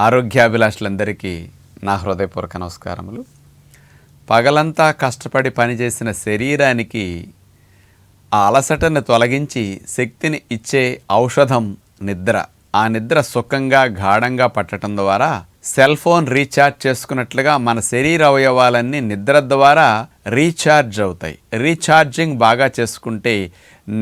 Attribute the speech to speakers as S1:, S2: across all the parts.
S1: ఆరోగ్యాభిలాషులందరికీ నా హృదయపూర్వక నమస్కారములు. పగలంతా కష్టపడి పనిచేసిన శరీరానికి ఆ అలసటను తొలగించి శక్తిని ఇచ్చే ఔషధం నిద్ర. ఆ నిద్ర సుఖంగా గాఢంగా పట్టడం ద్వారా సెల్ ఫోన్ రీఛార్జ్ చేసుకున్నట్లుగా మన శరీర అవయవాలన్నీ నిద్ర ద్వారా రీఛార్జ్ అవుతాయి. రీఛార్జింగ్ బాగా చేసుకుంటే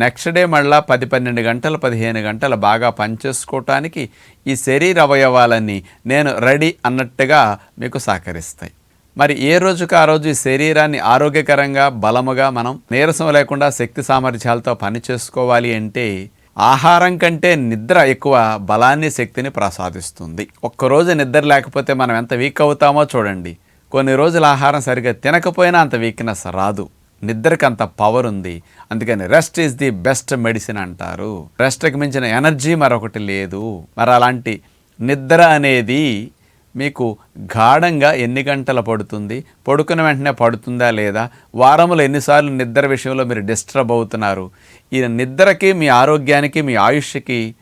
S1: నెక్స్ట్ డే మళ్ళా పది పన్నెండు గంటలు పదిహేను గంటలు బాగా పనిచేసుకోవటానికి ఈ శరీర అవయవాలన్నీ నేను రెడీ అన్నట్టుగా మీకు సహకరిస్తాయి. మరి ఏ రోజుకు ఆ రోజు ఈ శరీరాన్ని ఆరోగ్యకరంగా బలముగా మనం నీరసం లేకుండా శక్తి సామర్థ్యాలతో పని చేసుకోవాలి అంటే ఆహారం కంటే నిద్ర ఎక్కువ బలాన్ని శక్తిని ప్రసాదిస్తుంది. ఒక్కరోజు నిద్ర లేకపోతే మనం ఎంత వీక్ అవుతామో చూడండి. కొన్ని రోజులు ఆహారం సరిగ్గా తినకపోయినా అంత వీక్నెస్ రాదు. నిద్రకి అంత పవర్ ఉంది. అందుకని rest is the best medicine అంటారు. రెస్ట్కి మించిన ఎనర్జీ మరొకటి లేదు. మరి అలాంటి నిద్ర అనేది మీకు గాఢంగా ఎన్ని గంటలు పడుతుంది? పడుకున్న వెంటనే పడుతుందా లేదా? వారములు ఎన్నిసార్లు నిద్ర విషయంలో మీరు డిస్టర్బ్ అవుతున్నారు? ఈ నిద్రకి మీ ఆరోగ్యానికి మీ ఆయుష్కి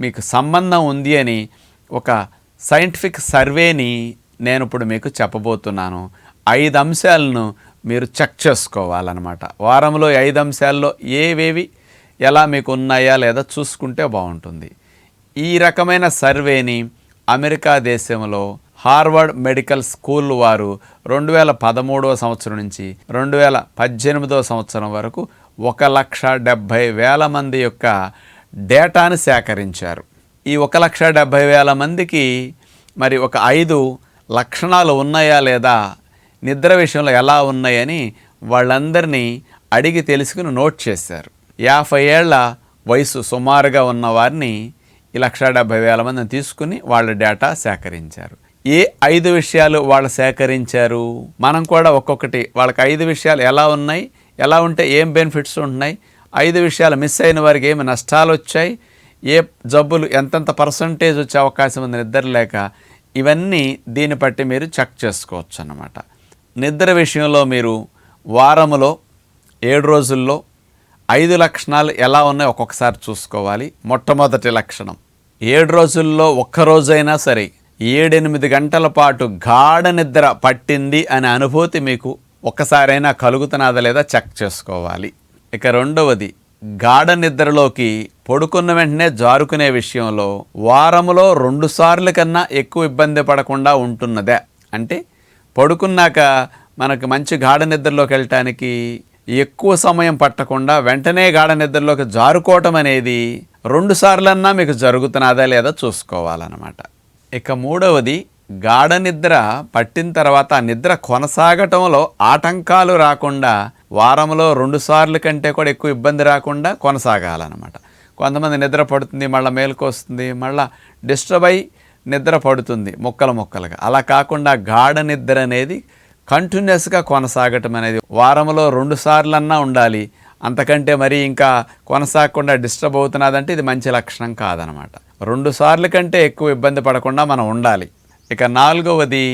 S1: మీకు సంబంధం ఉంది అని ఒక సైంటిఫిక్ సర్వేని నేను ఇప్పుడు మీకు చెప్పబోతున్నాను. ఐదు అంశాలను మీరు చెక్ చేసుకోవాలన్నమాట. వారంలో ఐదు అంశాల్లో ఏవేవి ఎలా మీకు ఉన్నాయా లేదా చూసుకుంటే బాగుంటుంది. ఈ రకమైన సర్వేని అమెరికా దేశంలో హార్వర్డ్ మెడికల్ స్కూల్ వారు రెండు వేల పదమూడవ సంవత్సరం నుంచి రెండు వేల పద్దెనిమిదవ సంవత్సరం వరకు ఒక లక్ష డెబ్భై వేల మంది యొక్క డేటాను సేకరించారు. ఈ ఒక లక్ష డెబ్భై వేల మందికి మరి ఒక ఐదు లక్షణాలు ఉన్నాయా లేదా నిద్ర విషయంలో ఎలా ఉన్నాయని వాళ్ళందరినీ అడిగి తెలుసుకుని నోట్ చేశారు. యాభై ఏళ్ళ వయసు సుమారుగా ఉన్న వారిని ఈ లక్ష డెబ్భై వేల మందిని తీసుకుని వాళ్ళ డేటా సేకరించారు. ఏ ఐదు విషయాలు వాళ్ళు సేకరించారు? మనం కూడా ఒక్కొక్కటి వాళ్ళకి ఐదు విషయాలు ఎలా ఉన్నాయి? ఎలా ఉంటే ఏం బెనిఫిట్స్ ఉంటున్నాయి? ఐదు విషయాలు మిస్ అయిన వారికి ఏమి నష్టాలు వచ్చాయి? ఏ జబ్బులు ఎంతెంత పర్సంటేజ్ వచ్చే అవకాశం ఉంది నిద్ర లేక? ఇవన్నీ దీన్ని బట్టి మీరు చెక్ చేసుకోవచ్చు అన్నమాట. నిద్ర విషయంలో మీరు వారములో ఏడు రోజుల్లో ఐదు లక్షణాలు ఎలా ఉన్నాయో ఒక్కొక్కసారి చూసుకోవాలి. మొట్టమొదటి లక్షణం ఏడు రోజుల్లో ఒక్క రోజైనా సరే ఏడెనిమిది గంటల పాటు గాఢ నిద్ర పట్టింది అనే అనుభూతి మీకు ఒక్కసారైనా కలుగుతున్నదా లేదా చెక్ చేసుకోవాలి. ఇక రెండవది గాఢ నిద్రలోకి పడుకున్న వెంటనే జారుకునే విషయంలో వారములో రెండు సార్లు కన్నా ఎక్కువ ఇబ్బంది పడకుండా ఉంటున్నదే? అంటే పడుకున్నాక మనకు మంచి గాఢ నిద్రలోకి వెళ్ళటానికి ఎక్కువ సమయం పట్టకుండా వెంటనే గాఢ నిద్రలోకి జారుకోవటం అనేది రెండు సార్లన్నా మీకు జరుగుతున్నదా లేదా చూసుకోవాలన్నమాట. ఇక మూడవది గాఢ నిద్ర పట్టిన తర్వాత ఆ నిద్ర కొనసాగటంలో ఆటంకాలు రాకుండా వారంలో రెండు సార్లు కంటే కూడా ఎక్కువ ఇబ్బంది రాకుండా కొనసాగాలన్నమాట. కొంతమంది నిద్ర పడుతుంది మళ్ళీ మేలుకొస్తుంది మళ్ళీ డిస్టర్బ్ అయి నిద్ర పడుతుంది మొక్కలు మొక్కలుగా. అలా కాకుండా గాఢ నిద్ర అనేది కంటిన్యూస్గా కొనసాగటం అనేది వారంలో రెండు సార్లన్నా ఉండాలి. అంతకంటే మరి ఇంకా కొనసాగకుండా డిస్టర్బ్ అవుతున్నదంటే ఇది మంచి లక్షణం కాదనమాట. రెండు సార్లు కంటే ఎక్కువ ఇబ్బంది పడకుండా మనం ఉండాలి. ఇక నాలుగవది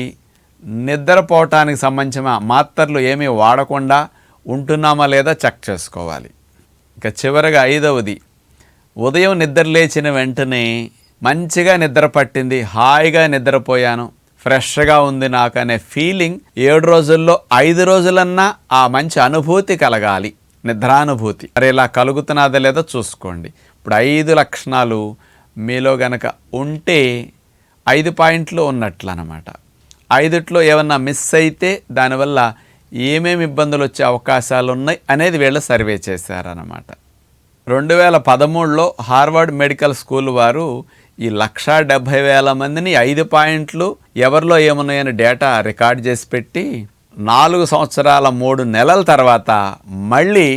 S1: నిద్రపోవటానికి సంబంధించిన మాత్రలు ఏమీ వాడకుండా ఉంటున్నామా లేదా చెక్ చేసుకోవాలి. ఇక చివరగా ఐదవది ఉదయం నిద్ర లేచిన వెంటనే మంచిగా నిద్ర పట్టింది హాయిగా నిద్రపోయాను ఫ్రెష్గా ఉంది నాకు అనే ఫీలింగ్ ఏడు రోజుల్లో ఐదు రోజులన్నా ఆ మంచి అనుభూతి కలగాలి నిద్రానుభూతి. మరి ఇలా కలుగుతున్నదా లేదో చూసుకోండి. ఇప్పుడు ఐదు లక్షణాలు మీలో గనక ఉంటే ఐదు పాయింట్లు ఉన్నట్లు అనమాట ఐదుట్లో ఏమన్నా మిస్ అయితే దానివల్ల ఏమేమి ఇబ్బందులు వచ్చే అవకాశాలు ఉన్నాయి అనేది వీళ్ళు సర్వే చేశారనమాట రెండు వేల పదమూడులో హార్వర్డ్ మెడికల్ స్కూల్ వారు ఈ లక్షా డెబ్భై వేల మందిని ఐదు పాయింట్లు ఎవరిలో ఏమున్నాయని డేటా రికార్డ్ చేసి పెట్టి నాలుగు సంవత్సరాల మూడు నెలల తర్వాత మళ్ళీ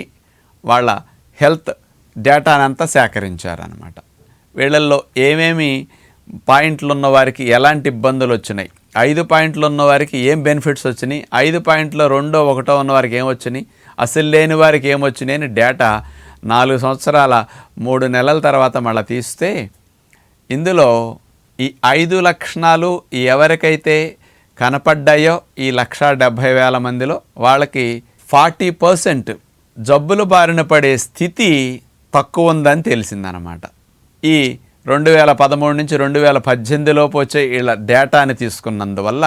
S1: వాళ్ళ హెల్త్ డేటానంతా సేకరించారనమాట వీళ్ళల్లో ఏమేమి పాయింట్లు ఉన్న వారికి ఎలాంటి ఇబ్బందులు వచ్చినాయి? ఐదు పాయింట్లు ఉన్న వారికి ఏం బెనిఫిట్స్ వచ్చినాయి? ఐదు పాయింట్లో రెండో ఒకటో ఉన్న వారికి ఏం వచ్చినాయి? అసలు లేని వారికి ఏమొచ్చినాయి అని డేటా నాలుగు సంవత్సరాల మూడు నెలల తర్వాత మళ్ళీ తీస్తే ఇందులో ఈ ఐదు లక్షణాలు ఎవరికైతే కనపడ్డాయో ఈ లక్ష డెబ్భై వేల మందిలో వాళ్ళకి ఫార్టీ పర్సెంట్ జబ్బులు బారిన పడే స్థితి తక్కువ ఉందని తెలిసిందనమాట ఈ రెండు వేల పదమూడు నుంచి రెండు వేల పద్దెనిమిదిలోపు వచ్చే ఇలా డేటాని తీసుకున్నందువల్ల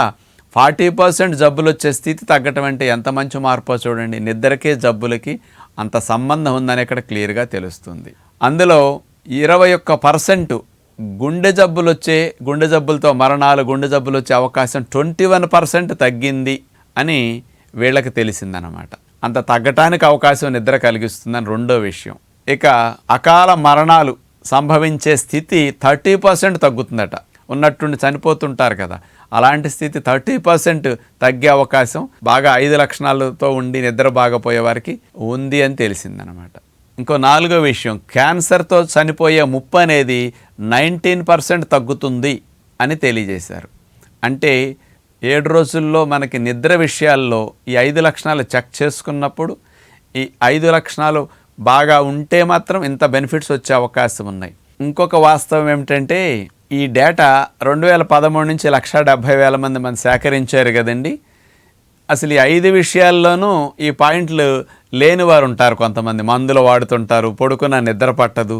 S1: ఫార్టీ పర్సెంట్ జబ్బులు వచ్చే స్థితి తగ్గటం అంటే ఎంత మంచి మార్పు చూడండి. నిద్రకే జబ్బులకి అంత సంబంధం ఉందని ఇక్కడ క్లియర్గా తెలుస్తుంది. అందులో ఇరవై ఒక్క పర్సెంట్ గుండె జబ్బులు వచ్చే గుండె జబ్బులతో మరణాలు గుండె జబ్బులు వచ్చే అవకాశం ట్వంటీ వన్ పర్సెంట్ తగ్గింది అని వీళ్ళకి తెలిసిందనమాట అంత తగ్గటానికి అవకాశం నిద్ర కలిగిస్తుందని రెండో విషయం. ఇక అకాల మరణాలు సంభవించే స్థితి థర్టీ పర్సెంట్ తగ్గుతుందట. ఉన్నట్టుండి చనిపోతుంటారు కదా. అలాంటి స్థితి థర్టీ పర్సెంట్ తగ్గే అవకాశం బాగా ఐదు లక్షణాలతో ఉండి నిద్ర బాగపోయే వారికి ఉంది అని తెలిసిందనమాట ఇంకో నాలుగో విషయం క్యాన్సర్తో చనిపోయే ముప్పు అనేది నైన్టీన్ పర్సెంట్ తగ్గుతుంది అని తెలియజేశారు. అంటే ఏడు రోజుల్లో మనకి నిద్ర విషయాల్లో ఈ ఐదు లక్షణాలు చెక్ చేసుకున్నప్పుడు ఈ ఐదు లక్షణాలు బాగా ఉంటే మాత్రం ఇంత బెనిఫిట్స్ వచ్చే అవకాశం ఉన్నాయి. ఇంకొక వాస్తవం ఏమిటంటే ఈ డేటా రెండు వేల పదమూడు నుంచి లక్ష డెబ్భై వేల మంది మనం సేకరించారు కదండి. అసలు ఈ ఐదు విషయాల్లోనూ ఈ పాయింట్లు లేని వారు ఉంటారు కొంతమంది. మందులు వాడుతుంటారు పడుకున్న నిద్ర పట్టదు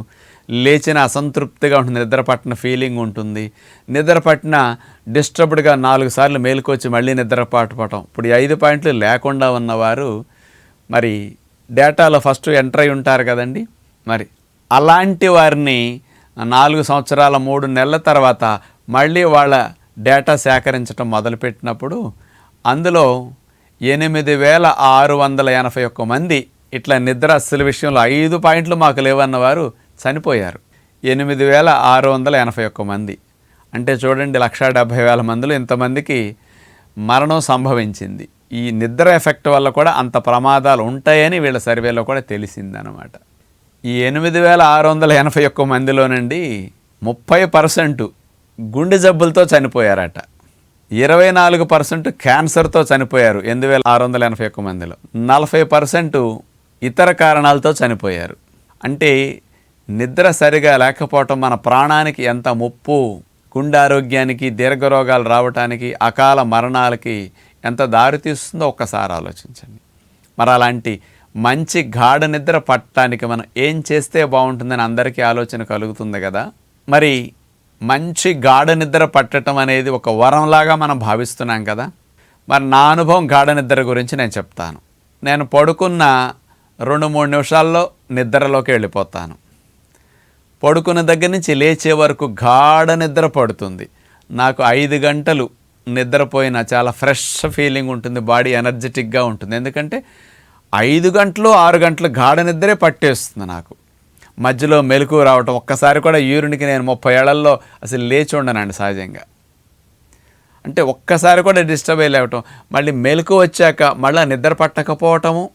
S1: లేచిన అసంతృప్తిగా ఉంటుంది నిద్ర పట్టిన ఫీలింగ్ ఉంటుంది. నిద్ర పట్టిన డిస్టర్బ్డ్గా నాలుగు సార్లు మేలుకొచ్చి మళ్ళీ నిద్ర పట్టపటం ఇప్పుడు ఈ ఐదు పాయింట్లు లేకుండా ఉన్నవారు మరి డేటాలో ఫస్ట్ ఎంటర్ అయి ఉంటారు కదండి. మరి అలాంటి వారిని నాలుగు సంవత్సరాల మూడు నెలల తర్వాత మళ్ళీ వాళ్ళ డేటా సేకరించడం మొదలుపెట్టినప్పుడు అందులో ఎనిమిది వేల ఆరు వందల ఎనభై ఒక్క మంది ఇట్లా నిద్ర అస్సలు విషయంలో ఐదు పాయింట్లు మాకు లేవన్న వారు చనిపోయారు. ఎనిమిది వేల ఆరు వందల ఎనభై ఒక్క మంది. అంటే చూడండి లక్షా డెబ్భై వేల మందిలో ఇంతమందికి మరణం సంభవించింది. ఈ నిద్ర ఎఫెక్ట్ వల్ల కూడా అంత ప్రమాదాలు ఉంటాయని వీళ్ళ సర్వేలో కూడా తెలిసిందనమాట ఈ ఎనిమిది వేల ఆరు వందల ఎనభై ఒక్క మందిలోనండి ముప్పై పర్సెంట్ గుండె జబ్బులతో చనిపోయారట. ఇరవై నాలుగు పర్సెంట్ క్యాన్సర్తో చనిపోయారు. ఎనిమిది వేల ఆరు వందల ఎనభై ఒక్క మందిలో. నలభై పర్సెంట్ ఇతర కారణాలతో చనిపోయారు. అంటే నిద్ర సరిగా లేకపోవటం మన ప్రాణానికి ఎంత ముప్పు గుండె ఆరోగ్యానికి దీర్ఘరోగాలు రావటానికి అకాల మరణాలకి ఎంత దారితీస్తుందో ఒక్కసారి ఆలోచించండి. మరి అలాంటి మంచి గాఢ నిద్ర పట్టడానికి మనం ఏం చేస్తే బాగుంటుందని అందరికీ ఆలోచన కలుగుతుంది కదా? మరి మంచి గాఢ నిద్ర పట్టడం అనేది ఒక వరంలాగా మనం భావిస్తున్నాం కదా. మరి నా అనుభవం గాఢ నిద్ర గురించి నేను చెప్తాను. నేను పడుకున్న రెండు మూడు నిమిషాల్లో నిద్రలోకి వెళ్ళిపోతాను. పడుకున్న దగ్గర నుంచి లేచే వరకు గాఢ నిద్ర పడుతుంది. నాకు ఐదు గంటలు నిద్రపోయిన చాలా ఫ్రెష్ ఫీలింగ్ ఉంటుంది బాడీ ఎనర్జెటిక్గా ఉంటుంది. ఎందుకంటే ఐదు గంటలు ఆరు గంటలు గాఢ నిద్రే పట్టేస్తుంది నాకు. మధ్యలో మెలకు రావటం ఒక్కసారి కూడా యూరిన్కి నేను ముప్పై ఏళ్ళలో అసలు లేచి ఉండనండి సహజంగా. అంటే ఒక్కసారి కూడా డిస్టర్బ్ అయ్యలేవటం మళ్ళీ మెలకు వచ్చాక మళ్ళీ నిద్ర పట్టకపోవటము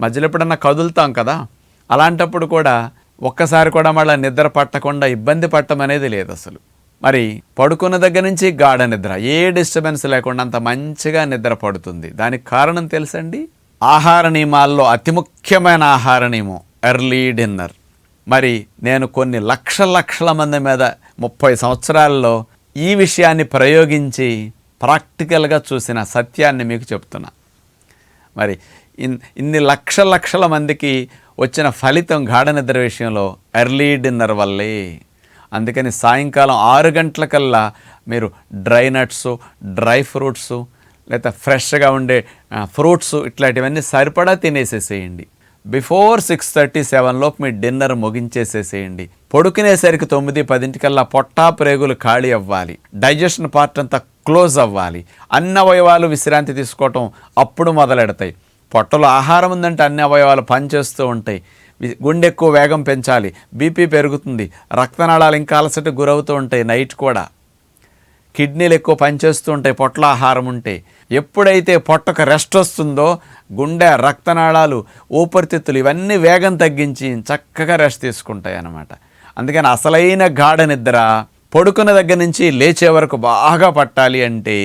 S1: మధ్యలో ఎప్పుడన్నా కదులుతాం కదా అలాంటప్పుడు కూడా ఒక్కసారి కూడా మళ్ళీ నిద్ర పట్టకుండా ఇబ్బంది పట్టడం అనేది లేదు అసలు. మరి పడుకున్న దగ్గర నుంచి గాఢ నిద్ర ఏ డిస్టర్బెన్స్ లేకుండా అంత మంచిగా నిద్ర పడుతుంది. దానికి కారణం తెలుసండి? ఆహార నియమాల్లో అతి ముఖ్యమైన ఆహార నియమం ఎర్లీ డిన్నర్. మరి నేను కొన్ని లక్ష లక్షల మంది మీద ముప్పై సంవత్సరాల్లో ఈ విషయాన్ని ప్రయోగించి ప్రాక్టికల్గా చూసిన సత్యాన్ని మీకు చెప్తున్నా. మరి ఇన్ ఇన్ని లక్ష లక్షల మందికి వచ్చిన ఫలితం గాఢ నిద్ర విషయంలో ఎర్లీ డిన్నర్ వల్లే. అందుకని సాయంకాలం ఆరు గంటలకల్లా మీరు డ్రై నట్స్ డ్రై ఫ్రూట్స్ లేదా ఫ్రెష్గా ఉండే ఫ్రూట్స్ ఇట్లాంటివన్నీ సరిపడా తినేసేసేయండి. బిఫోర్ సిక్స్ థర్టీ సెవెన్ లోపు మీ డిన్నర్ ముగించేసేసేయండి. పడుకునేసరికి తొమ్మిది పదింటికల్లా పొట్టా ప్రేగులు ఖాళీ అవ్వాలి. డైజెషన్ పార్ట్ అంతా క్లోజ్ అవ్వాలి. అన్ని అవయవాలు విశ్రాంతి తీసుకోవటం అప్పుడు మొదలెడతాయి. పొట్టలో ఆహారం ఉందంటే అన్ని అవయవాలు పనిచేస్తూ ఉంటాయి. గుండె ఎక్కువ వేగం పెంచాలి. బీపీ పెరుగుతుంది. రక్తనాళాలు ఇంకా అలసట గురవుతూ ఉంటాయి నైట్ కూడా. కిడ్నీలు ఎక్కువ పనిచేస్తూ ఉంటాయి పొట్లాహారం ఉంటే. ఎప్పుడైతే పొట్టకు రెస్ట్ వస్తుందో గుండె రక్తనాళాలు ఊపిరితిత్తులు ఇవన్నీ వేగం తగ్గించి చక్కగా రెస్ట్ తీసుకుంటాయి అన్నమాట అందుకని అసలైన గాఢ నిద్ర పడుకున్న దగ్గర నుంచి లేచే వరకు బాగా పట్టాలి అంటే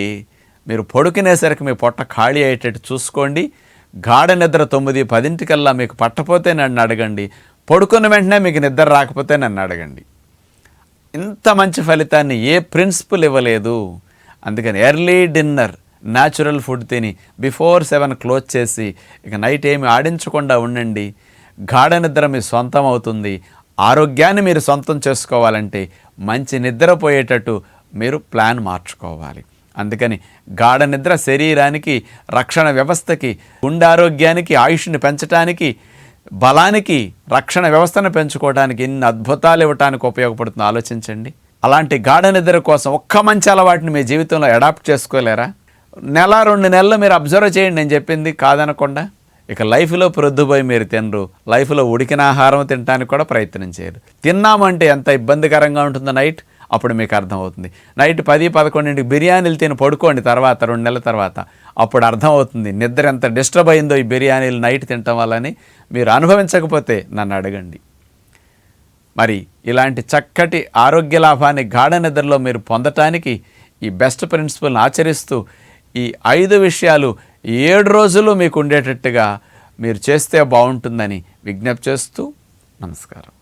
S1: మీరు పడుకునేసరికి మీ పొట్ట ఖాళీ అయ్యేటట్టు చూసుకోండి. గాఢ నిద్ర తొమ్మిది పదింటికల్లా మీకు పట్టపోతే నన్ను అడగండి. పడుకున్న వెంటనే మీకు నిద్ర రాకపోతే నన్ను అడగండి. ఇంత మంచి ఫలితాన్ని ఏ ప్రిన్సిపల్ ఇవ్వలేదు. అందుకని ఎర్లీ డిన్నర్ న్యాచురల్ ఫుడ్ తిని బిఫోర్ సెవెన్ క్లోజ్ చేసి ఇక నైట్ ఏమి ఆడించకుండా ఉండండి. గాఢ నిద్ర మీ సొంతం అవుతుంది. ఆరోగ్యాన్ని మీరు సొంతం చేసుకోవాలంటే మంచి నిద్రపోయేటట్టు మీరు ప్లాన్ మార్చుకోవాలి. అందుకని గాఢ నిద్ర శరీరానికి రక్షణ వ్యవస్థకి గుండె ఆరోగ్యానికి ఆయుష్ని పెంచడానికి బలానికి రక్షణ వ్యవస్థను పెంచుకోవడానికి ఎన్ని అద్భుతాలు ఇవ్వటానికి ఉపయోగపడుతుందో ఆలోచించండి. అలాంటి గాఢ నిద్ర కోసం ఒక్క మంచి అలవాటుని మీ జీవితంలో అడాప్ట్ చేసుకోలేరా? నెల రెండు నెలలు మీరు అబ్జర్వ్ చేయండి. నేను చెప్పింది కాదనకుండా ఇక లైఫ్లో ప్రొద్దుపోయి మీరు తినరు. లైఫ్లో ఉడికిన ఆహారం తినడానికి కూడా ప్రయత్నం చేయరు. తిన్నామంటే ఎంత ఇబ్బందికరంగా ఉంటుందో నైట్. అప్పుడు మీకు అర్థమవుతుంది. నైట్ పది పదకొండింటికి బిర్యానీలు తిని పడుకోండి తర్వాత రెండు నెలల తర్వాత. అప్పుడు అర్థమవుతుంది. నిద్ర ఎంత డిస్టర్బ్ అయిందో ఈ బిర్యానీలు నైట్ తినటం వల్లని మీరు అనుభవించకపోతే నన్ను అడగండి. మరి ఇలాంటి చక్కటి ఆరోగ్య లాభాన్ని గాఢ నిద్రలో మీరు పొందటానికి ఈ బెస్ట్ ప్రిన్సిపల్ని ఆచరిస్తూ ఈ ఐదు విషయాలు ఏడు రోజులు మీకు ఉండేటట్టుగా మీరు చేస్తే బాగుంటుందని విజ్ఞప్తి చేస్తూ నమస్కారం.